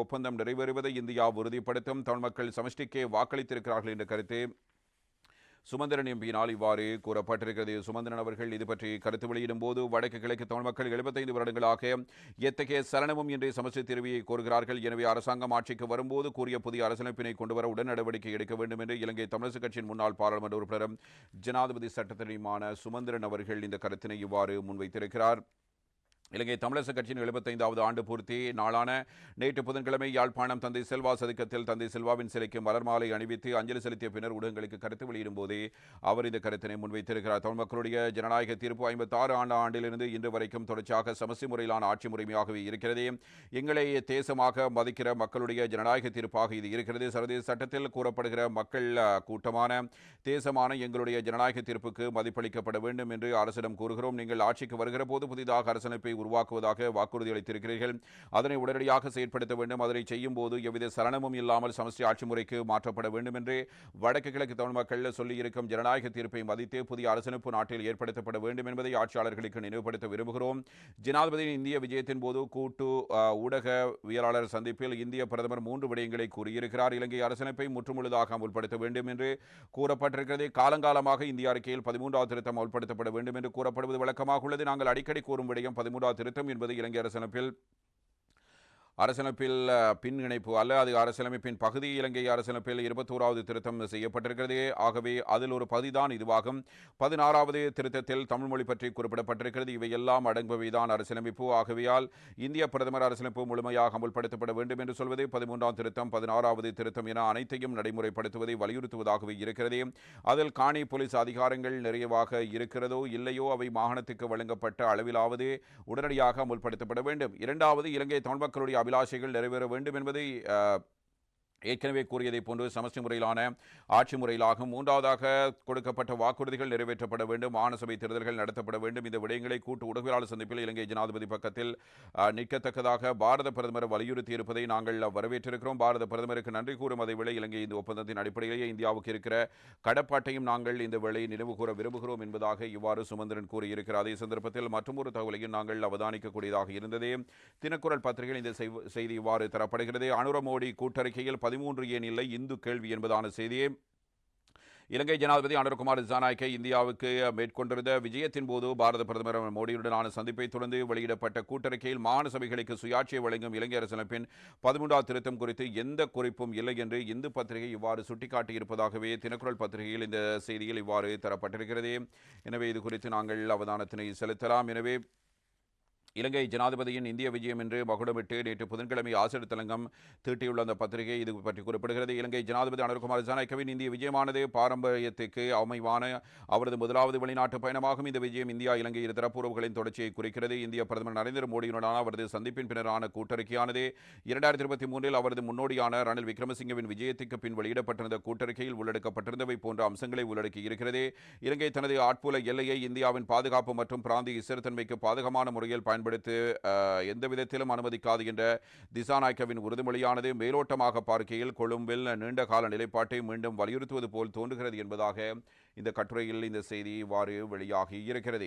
ஒப்பந்தம் நிறைவேறுவதை இந்தியா உறுதிப்படுத்தும். தமிழ் மக்கள் சமஷ்டிக்கே வாக்களித்திருக்கிறார்கள் என்ற கருத்து சுமந்திரன் எம்பியினால் இவ்வாறு கூறப்பட்டிருக்கிறது. சுமந்திரன் அவர்கள் இது பற்றி கருத்து வெளியிடும் போது வடக்கு கிழக்கு தமிழ் மக்கள் எழுபத்தைந்து வருடங்களாக எத்தகைய சலனமும் இன்றைய சமஸ்டி தீர்வியை கோருகிறார்கள். எனவே அரசாங்கம் ஆட்சிக்கு வரும்போது கூறிய புதிய அரசமைப்பினை கொண்டுவர உடன் நடவடிக்கை எடுக்க வேண்டும் என்று இலங்கை தமிழக கட்சியின் முன்னாள் பாராளுமன்ற உறுப்பினரும் ஜனாதிபதி சட்டத்தரணியுமான சுமந்திரன் அவர்கள் இந்த கருத்தினை இவ்வாறு முன்வைத்திருக்கிறார். இலங்கை தமிழரசு கட்சியின் எழுபத்தைந்தாவது ஆண்டு பூர்த்தி. நாளான நேற்று புதன்கிழமை யாழ்ப்பாணம் தந்தை செல்வா சதுக்கத்தில் தந்தை செல்வாவின் சிலைக்கு மலர் மாலை அணிவித்து அஞ்சலி செலுத்திய பின்னர் ஊடகங்களுக்கு கருத்து வெளியிடும் போதே அவர் இந்த கருத்தினை முன்வைத்திருக்கிறார். தமிழ் மக்களுடைய ஜனநாயக தீர்ப்பு ஐம்பத்தாறு ஆண்டு ஆண்டிலிருந்து இன்று வரைக்கும் தொடர்ச்சியாக சமசி முறையிலான ஆட்சி முறைமையாகவே இருக்கிறது. எங்களை தேசமாக மதிக்கிற மக்களுடைய ஜனநாயக தீர்ப்பாக இது இருக்கிறது. சர்வதேச சட்டத்தில் கூறப்படுகிற மக்கள் கூட்டமான தேசமான எங்களுடைய ஜனநாயக தீர்ப்புக்கு மதிப்பளிக்கப்பட வேண்டும் என்று அரசிடம் கூறுகிறோம். நீங்கள் ஆட்சிக்கு வருகிற போது புதிதாக அரசமைப்பை உருவாக்குவதாக வாக்குறுதி அளித்திருக்கிறீர்கள். அதனை உடனடியாக செயற்படுத்த வேண்டும். அதனை செய்யும் போது எவ்வித சலனமும் இல்லாமல் சமஸ்டி ஆட்சி முறைக்கு மாற்றப்பட வேண்டும் என்று வடக்கு கிழக்கு தமிழ் மக்கள் சொல்லியிருக்கும் ஜனநாயக தீர்ப்பை மதித்து புதிய அரசனுப்பு நாட்டில் ஏற்படுத்தப்பட வேண்டும் என்பதை ஆட்சியாளர்களுக்கு நினைவுபடுத்த விரும்புகிறோம். ஜனாதிபதியின் இந்திய விஜயத்தின் போது கூட்டு ஊடகவியலாளர் சந்திப்பில் இந்திய பிரதமர் மூன்று விடயங்களை கூறியிருக்கிறார். இலங்கை அரசமைப்பை முற்றுமுழுதாக அமுல்படுத்த வேண்டும் என்று கூறப்பட்டிருக்கிறது. காலங்காலமாக இந்திய அறிக்கையில் பதிமூன்றாவது திருத்தம் அமுல்படுத்தப்பட வேண்டும் என்று கூறப்படுவது வழக்கமாக உள்ளது. நாங்கள் அடிக்கடி கூறும் விடயம் பதிமூன்றாவது திருத்தம் என்பது இலங்கை அரசனப்பில் அரசியலமைப்பில் பின்னிணைப்பு பின் இணைப்பு அல்ல அது அரசியலமைப்பின் பகுதி. இலங்கை அரசியலமைப்பில் இருபத்தோராவது திருத்தம் செய்யப்பட்டிருக்கிறது. ஆகவே அதில் ஒரு பகுதிதான் இதுவாகும். பதினாறாவது திருத்தத்தில் தமிழ் மொழி பற்றி குறிப்பிடப்பட்டிருக்கிறது. இவையெல்லாம் அடங்குபவைதான் அரசியலமைப்பு. ஆகவையால் இந்திய பிரதமர் அரசியலமைப்பு முழுமையாக அமல்படுத்தப்பட வேண்டும் என்று சொல்வது பதிமூன்றாம் திருத்தம் பதினாறாவது திருத்தம் என அனைத்தையும் நடைமுறைப்படுத்துவதை வலியுறுத்துவதாகவே இருக்கிறது. அதில் காணி போலீஸ் அதிகாரங்கள் நிறைவாக இருக்கிறதோ இல்லையோ அவை மாகாணத்துக்கு வழங்கப்பட்ட அளவிலாவது உடனடியாக அமுல்படுத்தப்பட வேண்டும். இரண்டாவது இலங்கை தமிழ் மக்களுடைய அபிலாஷைகள் நிறைவேற வேண்டும் என்பதை அஹ், ஏற்கனவே கூறியதை போன்று சமஸ்டி முறையிலான ஆட்சி முறையிலாகும். மூன்றாவதாக கொடுக்கப்பட்ட வாக்குறுதிகள் நிறைவேற்றப்பட வேண்டும். மாநசபை தேர்தல்கள் நடத்தப்பட வேண்டும். இந்த விடயங்களை கூட்டு ஊடகவியலாளர் சந்திப்பில் இலங்கை ஜனாதிபதி பக்கத்தில் நிற்கத்தக்கதாக பாரத பிரதமர் வலியுறுத்தி இருப்பதை நாங்கள் வரவேற்றிருக்கிறோம். பாரத பிரதமருக்கு நன்றி கூறும் அதை விட இலங்கை இந்த ஒப்பந்தத்தின் அடிப்படையிலேயே இந்தியாவுக்கு இருக்கிற கடப்பாட்டையும் நாங்கள் இந்த வேளையை நினைவு கூற விரும்புகிறோம் என்பதாக இவ்வாறு சுமந்திரன் கூறியிருக்கிறார். அதே சந்தர்ப்பத்தில் மற்றொரு தகவலையும் நாங்கள் அவதானிக்கக்கூடியதாக இருந்ததே. தினக்குரல் பத்திரிகையில் இந்த செய்தி இவ்வாறு தரப்படுகிறது. அனுர மோடி கூட்டறிக்கையில் பதிமூன்று ஏன் இல்லை? இந்து கேள்வி என்பதான செய்தியை. இலங்கை ஜனாதிபதி அனுர்குமார் ஜானாய்கே இந்தியாவுக்கு மேற்கொண்டிருந்த விஜயத்தின் போது பாரத பிரதமர் மோடியுடனான சந்திப்பை தொடர்ந்து வெளியிடப்பட்ட கூட்டறிக்கையில் மாகாண சபைகளுக்கு சுயாட்சியை வழங்கும் இலங்கை அரசமைப்பின் பதிமூன்றாவது திருத்தம் குறித்து எந்த குறிப்பும் இல்லை என்று இந்து பத்திரிகை இவ்வாறு சுட்டிக்காட்டியிருப்பதாகவே தினக்குரல் பத்திரிகையில் இந்த செய்தியில் இவ்வாறு தரப்பட்டிருக்கிறது. எனவே இது குறித்து நாங்கள் அவதானத்தினை செலுத்தலாம். எனவே இலங்கை ஜனாதிபதியின் இந்திய விஜயம் என்று மகுடமிட்டு நேற்று புதன்கிழமை ஆசிரியர் தலங்கம் தீட்டியுள்ள அந்த பத்திரிகை இது பற்றி குறிப்பிடுகிறது. இலங்கை ஜனாதிபதி அனுர்குமார் ஜனநாயகவின் இந்திய விஜயமானது பாரம்பரியத்துக்கு அமைவான அவரது முதலாவது வெளிநாட்டு பயணமாகும். இந்த விஜயம் இந்தியா இலங்கை இருதரப்பு உறவுகளின் தொடர்ச்சியை குறிக்கிறது. இந்திய பிரதமர் நரேந்திர மோடியுடனான அவரது சந்திப்பின் பின்னரான கூட்டறிக்கையானது இரண்டாயிரத்தி இருபத்தி மூன்றில் அவரது முன்னோடியான ரணில் விக்ரமசிங்கவின் விஜயத்துக்கு பின் வெளியிடப்பட்டிருந்த கூட்டறிக்கையில் உள்ளடக்கப்பட்டிருந்தவை போன்ற அம்சங்களை உள்ளடக்கி இருக்கிறது. இலங்கை தனது ஆட்புல எல்லையை இந்தியாவின் பாதுகாப்பு மற்றும் பிராந்திய ஸ்திரத்தன்மைக்கு பாதகமான முறையில் பயன்படுத்த அஹ், எந்த விதத்திலும் அனுமதிக்காது என்ற திசாநாயக்கவின் உறுதிமொழியானது மேலோட்டமாக பார்க்கையில் கொழும்பில் நீண்ட கால நிலைப்பாட்டை மீண்டும் வலியுறுத்துவது போல் தோன்றுகிறது என்பதாக இந்த கட்டுரையில் இந்த செய்தி இவ்வாறு வெளியாகி இருக்கிறது.